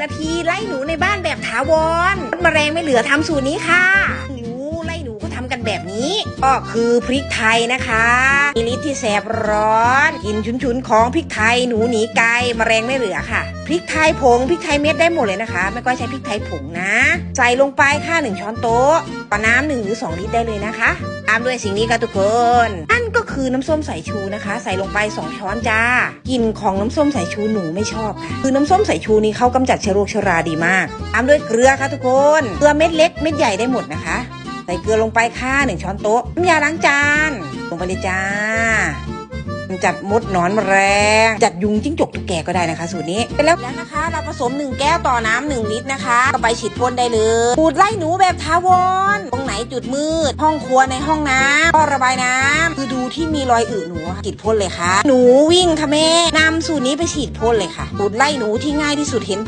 1 นาทีไล่หนูในบ้านแบบถาวรมแมลงไม่เหลือทำสูตรนี้ค่ะ กันแบบนี้ ก็คือพริกไทยนะคะมีฤทธิ์ที่แสบร้อนกลินฉุนๆของพริกไทยหนูหนีไกลมแมลงไม่เหลือค่ะ พริกไทยผงพริกไทยเม็ดได้หมดเลยนะคะ ไม่ก็ใช้พริกไทยผงนะ ใส่ลงไปค่ะหนึ่งช้อนโต๊ะต่อน้ำหนึ่งหรือสองลิตรได้เลยนะคะตามด้วยสิ่งนี้ค่ะทุกคนนั่นก็คือน้ำส้มสายชูนะคะ ใส่ลงไป 2 ช้อนจ้ากลิ่นของน้ำส้มสายชูหนูไม่ชอบค่ะคือน้ำส้มสายชูนี้เขากำจัดเชื้อโรคเชื้อราดีมากตามด้วยเกลือค่ะทุกคนเกลือเม็ดเล็กเม็ดใหญ่ได้หมดนะคะ ส่เกลือลงไปค่ะหนึ่งช้อนโต๊ะน้ำยาล้างจาน ลงไปเลยจ้าจัดมดหนอนแมลงจัดยุงจิ้งจกตุ๊กแกก็ได้นะคะ สูตรนี้แล้วแล้วนะคะ เราผสม 1 แก้วต่อน้ำหนึ่งลิตรนะคะก็ไปฉีดพ่นได้เลยปูดไล่หนูแบบทาวรตรงไหนจุดมืด ห้องครัวในห้องน้ำท่อระบายน้ำคือดูที่มีรอยอึหนูฉีดพ่นเลยค่ะ หนูวิ่งค่ะแม่นำสูตรนี้ไปฉีดพ่นเลยค่ะปูดไล่หนูที่ง่ายที่สุดเห็น